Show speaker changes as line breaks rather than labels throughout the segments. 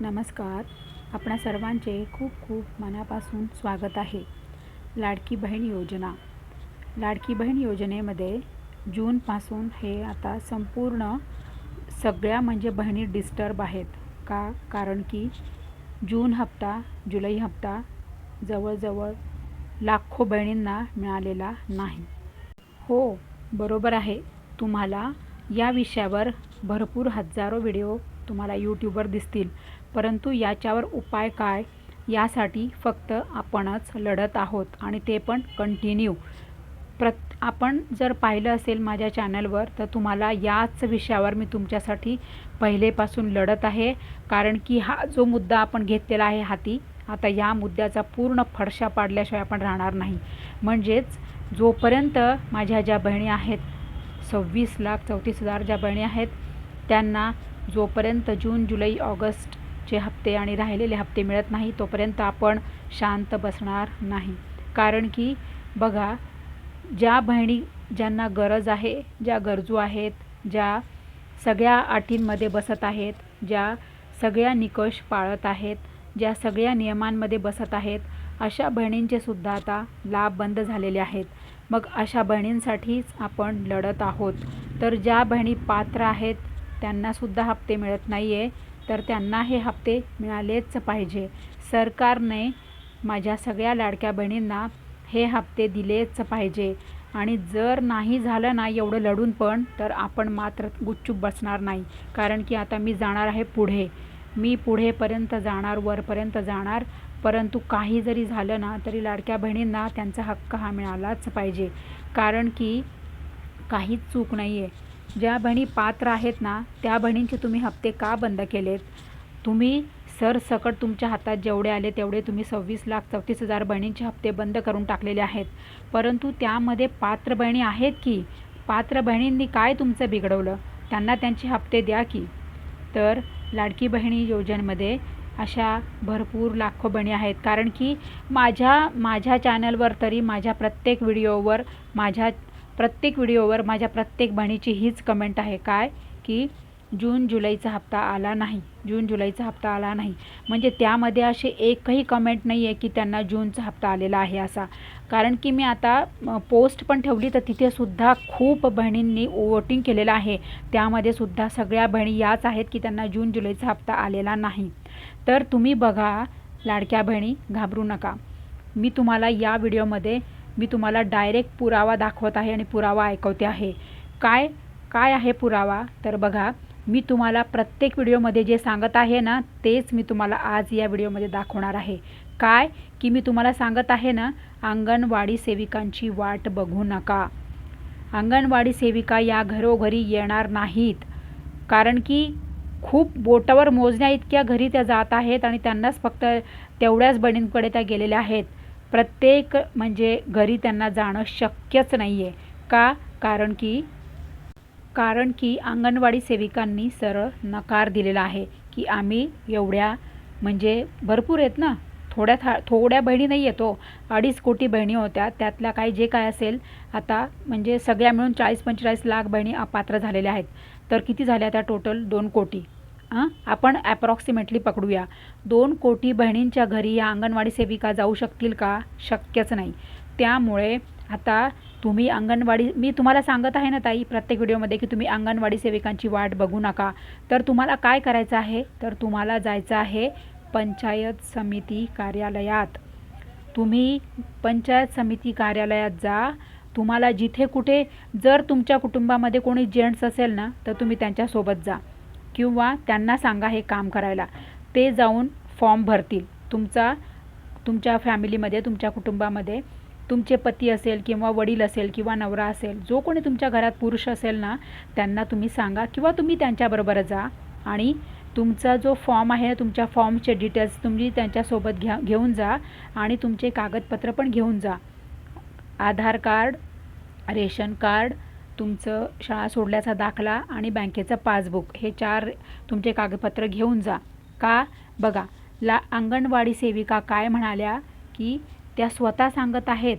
नमस्कार. आपणा सर्वांचे खूप खूप मनापासून स्वागत आहे. लाडकी बहीण योजना. लाडकी बहीण योजनेमध्ये जूनपासून हे आता संपूर्ण सगळ्या म्हणजे बहिणी डिस्टर्ब आहेत. का? कारण की जून हप्ता जुलै हप्ता जवळजवळ लाखो बहिणींना मिळालेला नाही. हो बरोबर आहे. तुम्हाला या विषयावर भरपूर हजारो व्हिडिओ तुम्हाला यूट्यूबवर दिसतील. परंतु याच्यावर उपाय काय? यासाठी फक्त आपणच लढत आहोत आणि ते पण कंटिन्यू प्रत आपण जर पाहिलं असेल माझ्या चॅनलवर तर तुम्हाला याच विषयावर मी तुमच्यासाठी पहिलेपासून लढत आहे. कारण की हा जो मुद्दा आपण घेतलेला आहे हाती आता या मुद्द्याचा पूर्ण फडशा पाडल्याशिवाय आपण राहणार नाही. म्हणजेच जोपर्यंत माझ्या ज्या बहिणी आहेत सव्वीस लाख चौतीस हजार ज्या बहिणी आहेत त्यांना जोपर्यंत जून जुलै ऑगस्ट चे हप्ते आणि राहिलेले हप्ते मिळत नाही तोपर्यंत आपण शांत बसणार नाही. कारण की बघा ज्या बहिणी ज्यांना गरज आहे ज्या गरजू आहेत ज्या सगळ्या अटींमध्ये बसत आहेत ज्या सगळ्या निकष पाळत आहेत ज्या सगळ्या नियमांमध्ये बसत आहेत अशा बहिणींचे सुद्धा आता लाभ बंद झालेले आहेत. मग अशा बहिणींसाठीच आपण लढत आहोत. तर ज्या बहिणी पात्र आहेत त्यांनासुद्धा हप्ते मिळत नाही आहे तर त्यांना हे हप्ते मिळालेच पाहिजे. सरकारने माझ्या सगळ्या लाडक्या बहिणींना हे हप्ते दिलेच पाहिजे. आणि जर नाही झालं ना एवढं लढून पण तर आपण मात्र गुपचूप बसणार नाही. कारण की आता मी जाणार आहे पुढे. मी पुढेपर्यंत जाणार वरपर्यंत जाणार. परंतु काही जरी झालं ना तरी लाडक्या बहिणींना त्यांचा हक्क हा मिळालाच पाहिजे. कारण की काहीच चूक नाही आहे ज्या बहिणी पात्र आहेत ना त्या बहिणींचे तुम्ही हप्ते का बंद केलेत? तुम्ही सरसकट तुमच्या हातात जेवढे आले तेवढे तुम्ही सव्वीस लाख चौतीस हजार बहिणींचे हप्ते बंद करून टाकलेले आहेत. परंतु त्यामध्ये पात्र बहिणी आहेत की? पात्र बहिणींनी काय तुमचं बिघडवलं? त्यांना त्यांचे हप्ते द्या की? तर लाडकी बहिणी योजनेमध्ये अशा भरपूर लाखो बहिणी आहेत. कारण की माझ्या माझ्या चॅनलवर तरी माझ्या प्रत्येक व्हिडिओवर माझ्या प्रत्येक व्हिडिओवर माझ्या प्रत्येक बहिणीची हीच कमेंट आहे. काय? की जून जुलैचा हप्ता आला नाही. जून जुलैचा हप्ता आला नाही. म्हणजे त्यामध्ये असे एकही कमेंट नाही आहे की त्यांना जूनचा हप्ता आलेला आहे असा. कारण की मी आता पोस्ट पण ठेवली तर तिथेसुद्धा खूप बहिणींनी वोटिंग केलेलं आहे. त्यामध्ये सुद्धा सगळ्या बहिणी याच आहेत की त्यांना जून जुलैचा हप्ता आलेला नाही. तर तुम्ही बघा लाडक्या बहिणी घाबरू नका. मी तुम्हाला या व्हिडिओमध्ये मी तुम्हाला डायरेक्ट पुरावा दाखवत आहे आणि पुरावा ऐकवते आहे. काय? काय आहे पुरावा? तर बघा मी तुम्हाला प्रत्येक व्हिडिओमध्ये जे सांगत आहे ना तेच मी तुम्हाला आज या व्हिडिओमध्ये दाखवणार आहे. काय? की मी तुम्हाला सांगत आहे ना अंगणवाडी सेविकांची वाट बघू नका. अंगणवाडी सेविका या घरोघरी येणार नाहीत. कारण की खूप बोटावर मोजण्या इतक्या घरी त्या जात आहेत आणि त्यांनाच फक्त तेवढ्याच बहिणींकडे त्या गेलेल्या आहेत. प्रत्येक म्हणजे घरी त्यांना जाणं शक्यच नाही आहे का? कारण की कारण की अंगणवाडी सेविकांनी सरळ नकार दिलेला आहे की आम्ही एवढ्या म्हणजे भरपूर आहेत ना. थोड्या था थोड्या बहिणी नाही येतो अडीच कोटी बहिणी होत्या. त्यातल्या काही जे काय असेल आता म्हणजे सगळ्या मिळून चाळीस पंचेचाळीस लाख बहिणी अपात्र झालेल्या आहेत. तर किती झाल्या त्या टोटल दोन कोटी. हां? आपण ॲप्रॉक्सिमेटली पकडूया. दोन कोटी बहिणींच्या घरी या अंगणवाडी सेविका जाऊ शकतील का? शक्यच नाही. त्यामुळे आता तुम्ही अंगणवाडी मी तुम्हाला सांगत आहे ना ताई प्रत्येक व्हिडिओमध्ये की तुम्ही अंगणवाडी सेविकांची वाट बघू नका. तर तुम्हाला काय करायचं आहे? तर तुम्हाला जायचं आहे पंचायत समिती कार्यालयात. तुम्ही पंचायत समिती कार्यालयात जा. तुम्हाला जिथे कुठे जर तुमच्या कुटुंबामध्ये कोणी जेंट्स असेल ना तर तुम्ही त्यांच्यासोबत जा. किंवा त्यांना सांगा हे काम करायला. ते जाऊन फॉर्म भरतील. तुमचा तुमच्या फॅमिलीमध्ये तुमच्या कुटुंबामध्ये तुमचे पती असेल किंवा वडील असेल किंवा नवरा असेल जो कोणी तुमच्या घरात पुरुष असेल ना त्यांना तुम्ही सांगा किंवा तुम्ही त्यांच्याबरोबर जा आणि तुमचा जो फॉर्म आहे तुमच्या फॉर्मचे डिटेल्स तुम्ही त्यांच्यासोबत घ्या घेऊन जा आणि तुमचे कागदपत्र पण घेऊन जा. आधार कार्ड रेशन कार्ड तुमचं शाळा सोडल्याचा दाखला आणि बँकेचं पासबुक हे चार तुमचे कागदपत्र घेऊन जा. का? बघा ला अंगणवाडी सेविका काय म्हणाल्या की त्या स्वतः सांगत आहेत.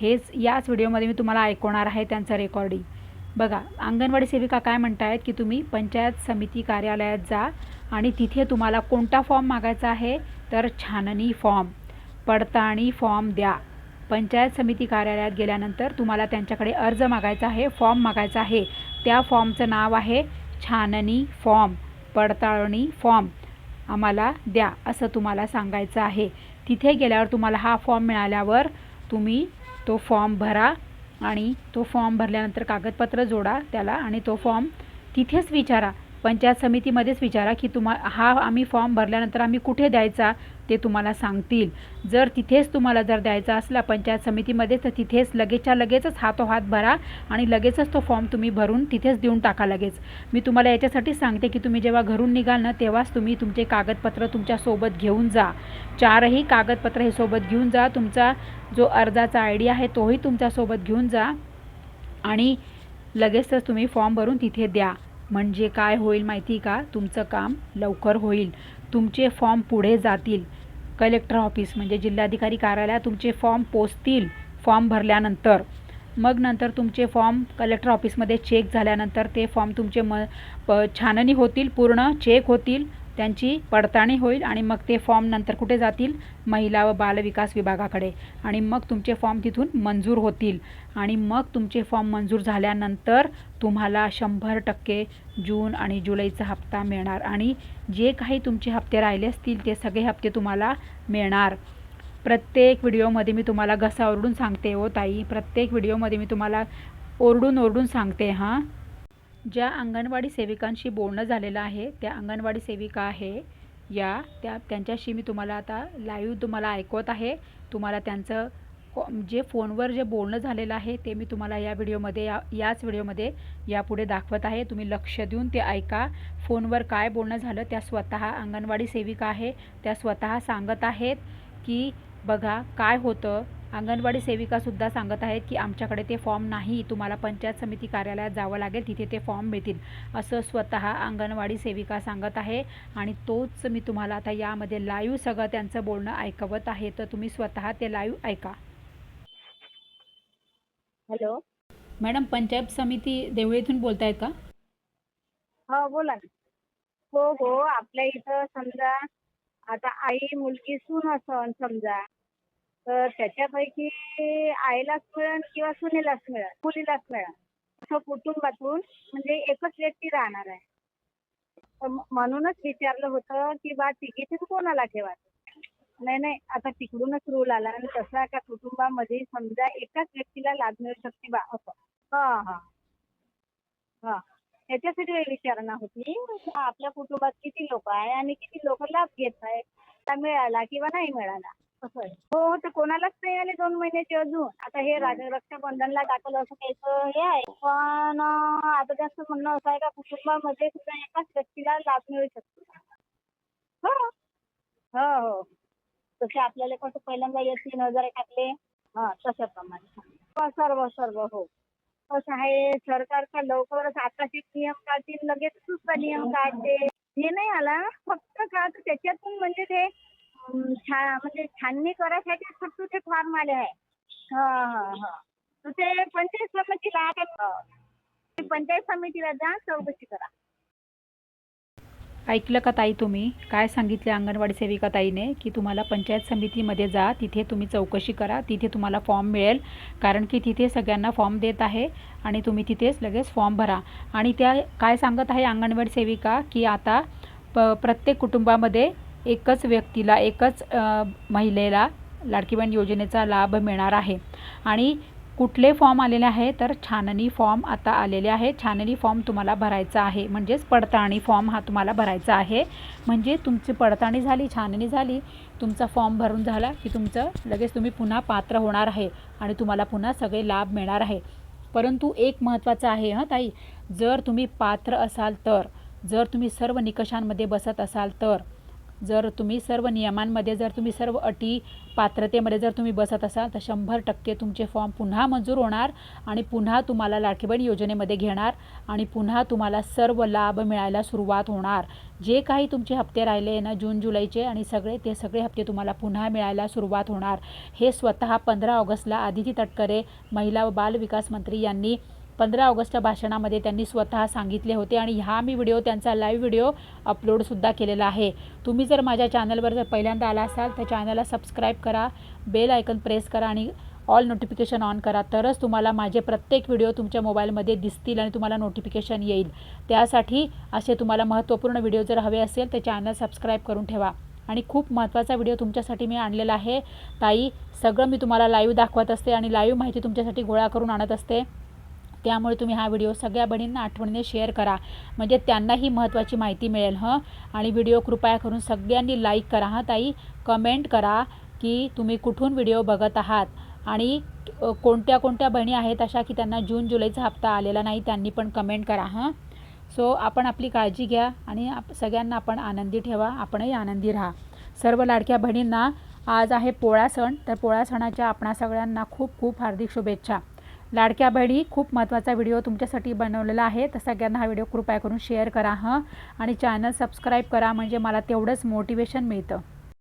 हेच याच व्हिडिओमध्ये मी तुम्हाला ऐकवणार आहे त्यांचं रेकॉर्डिंग बघा अंगणवाडी सेविका काय म्हणतायत की तुम्ही पंचायत समिती कार्यालयात जा आणि तिथे तुम्हाला कोणता फॉर्म मागायचा आहे तर छाननी फॉर्म पडताळणी फॉर्म द्या. पंचायत समिती कार्यालयात गेल्यानंतर तुम्हाला त्यांच्याकडे अर्ज मागायचा आहे फॉर्म मागायचा आहे. त्या फॉर्मचं नाव आहे छाननी फॉर्म पडताळणी फॉर्म. आम्हाला द्या असं तुम्हाला सांगायचं आहे. तिथे गेल्यावर तुम्हाला हा फॉर्म मिळाल्यावर तुम्ही तो फॉर्म भरा आणि तो फॉर्म भरल्यानंतर कागदपत्र जोडा त्याला आणि तो फॉर्म तिथेच विचारा. पंचायत समितीमध्येच विचारा की तुम्हा हा आम्ही फॉर्म भरल्यानंतर आम्ही कुठे द्यायचा ते तुम्हाला सांगतील. जर तिथेच तुम्हाला जर द्यायचा असला पंचायत समितीमध्ये तर तिथेच लगेचच्या लगेचच हातोहात भरा आणि लगेचच तो फॉर्म तुम्ही भरून तिथेच देऊन टाका लगेच. मी तुम्हाला याच्यासाठी सांगते की तुम्ही जेव्हा घरून निघाल ना तेव्हाच तुम्ही तुमचे कागदपत्र तुमच्यासोबत घेऊन जा. चारही कागदपत्र हे सोबत घेऊन जा. तुमचा जो अर्जाचा आय डी आहे तोही तुमच्यासोबत घेऊन जा आणि लगेचच तुम्ही फॉर्म भरून तिथे द्या. म्हणजे काय होईल माहिती का? तुमचं काम लवकर होईल. तुमचे फॉर्म पुढे जातील. कलेक्टर ऑफिस म्हणजे जिल्हाधिकारी कार्यालयात तुमचे फॉर्म पोचतील फॉर्म भरल्यानंतर. मग नंतर तुमचे फॉर्म कलेक्टर ऑफिसमध्ये चेक झाल्यानंतर ते फॉर्म तुमचे म प छाननी होतील पूर्ण चेक होतील. त्यांची पडताळणी होईल आणि मग ते फॉर्म नंतर कुठे जातील? महिला व बालविकास विभागाकडे. आणि मग तुमचे फॉर्म तिथून मंजूर होतील. आणि मग तुमचे फॉर्म मंजूर झाल्यानंतर तुम्हाला शंभर टक्के जून आणि जुलैचा हप्ता मिळणार. आणि जे काही तुमचे हप्ते राहिले असतील ते सगळे हप्ते तुम्हाला मिळणार. प्रत्येक व्हिडिओमध्ये मी तुम्हाला घसा ओरडून सांगते हो ताई. प्रत्येक व्हिडिओमध्ये मी तुम्हाला ओरडून ओरडून सांगते हां. ज्या अंगणवाडी सेविकांशी बोलणं झालेलं आहे त्या अंगणवाडी सेविका आहे. या त्या त्यांच्याशी मी तुम्हाला आता लाईव्ह तुम्हाला ऐकवत आहे. तुम्हाला त्यांचं कॉ जे फोनवर जे बोलणं झालेलं आहे ते मी तुम्हाला या व्हिडिओमध्ये या याच व्हिडिओमध्ये यापुढे दाखवत आहे. तुम्ही लक्ष देऊन ते ऐका. फोनवर काय बोलणं झालं त्या स्वतः अंगणवाडी सेविका आहे. त्या स्वतः सांगत आहेत की बघा काय होतं? अंगणवाडी सेविकासुद्धा सांगत आहेत की आमच्याकडे ते फॉर्म नाही तुम्हाला पंचायत समिती कार्यालयात जावं लागेल तिथे ते फॉर्म मिळतील असं स्वतः अंगणवाडी सेविका सांगत आहे. आणि तोच मी तुम्हाला आता यामध्ये लाईव्ह सगळं त्यांचं बोलणं ऐकवत आहे तर तुम्ही स्वतः ते लाईव्ह ऐका.
हॅलो.
मॅडम पंचायत समिती देवळीतून बोलतायत का?
हो बोला ना. हो हो आपल्या इथं समजा आता आई मुलगी सून असन समजा तर त्याच्यापैकी आईलाच मिळेल किंवा सुनेलाच मिळेल मुलीलाच मिळेल असं कुटुंबातून म्हणजे एकच व्यक्ती राहणार आहे. म्हणूनच विचारलं होतं की बा तिघीतून कोणाला ठेवा नाही नाही आता तिकडूनच रूल आला आणि तसा का कुटुंबामध्ये समजा एकाच व्यक्तीला लाभ मिळू शकते बा असं. हा हा. हा. त्याच्यासाठी विचारणा होती. आपल्या कुटुंबात किती लोक आहे आणि किती लोक लाभ घेत आहे मिळाला किंवा नाही मिळाला? असं आहे हो तर कोणालाच नाही आले दोन महिन्याचे अजून. आता हे राज रक्षाबंधनला टाकलं असं त्याचं हे आहे. पण अं, आता त्यांचं म्हणणं असं आहे का कुटुंबामध्ये सुद्धा एकाच व्यक्तीला लाभ मिळू शकतो. हो. हो हो. तसे आपल्याला कसं पहिल्यांदा हे तीन हजार टाकले. हा तशाप्रमाणे हो, सर्व सर्व हो. कसं आहे सरकारचा लवकरच आताचे नियम काढतील लगेच दुसरा नियम काढते हे नाही आला. फक्त का तर त्याच्यातून म्हणजे ते छा म्हणजे छाननी करायसाठी फक्त ते फॉर्म आले आहे. हा हा हा. तर ते पंचायत समितीला आता ते पंचायत समितीला जा चौकशी करा.
ऐकलं का ताई तुम्ही? काय सांगितले अंगणवाडी सेविका ताईने? की तुम्हाला पंचायत समितीमध्ये जा तिथे तुम्ही चौकशी करा तिथे तुम्हाला फॉर्म मिळेल. कारण की तिथे सगळ्यांना फॉर्म देत आहे आणि तुम्ही तिथेच लगेच फॉर्म भरा. आणि त्या काय सांगत आहे अंगणवाडी सेविका? की आता प प्रत्येक कुटुंबामध्ये एकच व्यक्तीला एकच महिलेला लाडकी बहीण योजनेचा लाभ मिळणार आहे. आणि कुठले फॉर्म आलेले आहे? तर छाननी फॉर्म आता आलेले आहे. छाननी फॉर्म तुम्हाला भरायचा आहे. म्हणजेच पडताळणी फॉर्म हा तुम्हाला भरायचा आहे. म्हणजे तुमची पडताळणी झाली छाननी झाली तुमचा फॉर्म भरून झाला की तुमचं लगेच तुम्ही पुन्हा पात्र होणार आहे आणि तुम्हाला पुन्हा सगळे लाभ मिळणार आहे. परंतु एक महत्त्वाचं आहे हां ताई. जर तुम्ही पात्र असाल तर जर तुम्ही सर्व निकषांमध्ये बसत असाल तर जर तुम्ही सर्व नियमांमध्ये जर तुम्ही सर्व अटी पात्रतेमध्ये जर तुम्ही बसत असाल तर शंभर टक्के तुमचे फॉर्म पुन्हा मंजूर होणार आणि पुन्हा तुम्हाला लाडकी बहीण योजनेमध्ये घेणार आणि पुन्हा तुम्हाला सर्व लाभ मिळायला सुरुवात होणार. जे काही तुमचे हप्ते राहिले ना जून जुलैचे आणि सगळे ते सगळे हप्ते तुम्हाला पुन्हा मिळायला सुरुवात होणार. हे स्वतः पंधरा ऑगस्टला आदिती तटकरे महिला व बाल विकास मंत्री यांनी पंधरा ऑगस्टच्या भाषणामध्ये त्यांनी स्वतः सांगितले होते आणि हा मी व्हिडिओ त्यांचा लाईव्ह व्हिडिओ अपलोडसुद्धा केलेला आहे. तुम्ही जर माझ्या चॅनलवर जर पहिल्यांदा आला असाल तर चॅनलला सबस्क्राईब करा बेल आयकन प्रेस करा आणि ऑल नोटिफिकेशन ऑन करा. तरच तुम्हाला माझे प्रत्येक व्हिडिओ तुमच्या मोबाईलमध्ये दिसतील आणि तुम्हाला नोटिफिकेशन येईल. त्यासाठी असे तुम्हाला महत्त्वपूर्ण व्हिडिओ जर हवे असेल तर चॅनल सबस्क्राईब करून ठेवा. आणि खूप महत्त्वाचा व्हिडिओ तुमच्यासाठी मी आणलेला आहे. ताई सगळं मी तुम्हाला लाईव्ह दाखवत असते आणि लाईव्ह माहिती तुमच्यासाठी गोळा करून आणत असते. त्यामुळे तुम्ही हा व्हिडिओ सगळ्या बहिणींना आठवणीने शेअर करा. म्हणजे त्यांनाही महत्त्वाची माहिती मिळेल हं? आणि व्हिडिओ कृपया करून सगळ्यांनी लाईक करा हां ताई? कमेंट करा की तुम्ही कुठून व्हिडिओ बघत आहात? आणि कोणत्या कोणत्या बहिणी आहेत अशा की त्यांना जून जुलैचा हप्ता आलेला नाही त्यांनी पण कमेंट करा हां? सो आपण आपली काळजी घ्या आणि आप सगळ्यांना आपण आनंदी ठेवा आपणही आनंदी राहा. सर्व लाडक्या बहिणींना आज आहे पोळा सण तर पोळा सणाच्या आपणा सगळ्यांना खूप खूप हार्दिक शुभेच्छा. लाडक्या बहिणी खूप महत्त्वाचा व्हिडिओ तुमच्यासाठी बनवलेला आहे. तर सगळ्यांना हा व्हिडिओ कृपया करून शेअर करा हं. आणि चॅनल सबस्क्राईब करा म्हणजे मला तेवढंच मोटिवेशन मिळतं.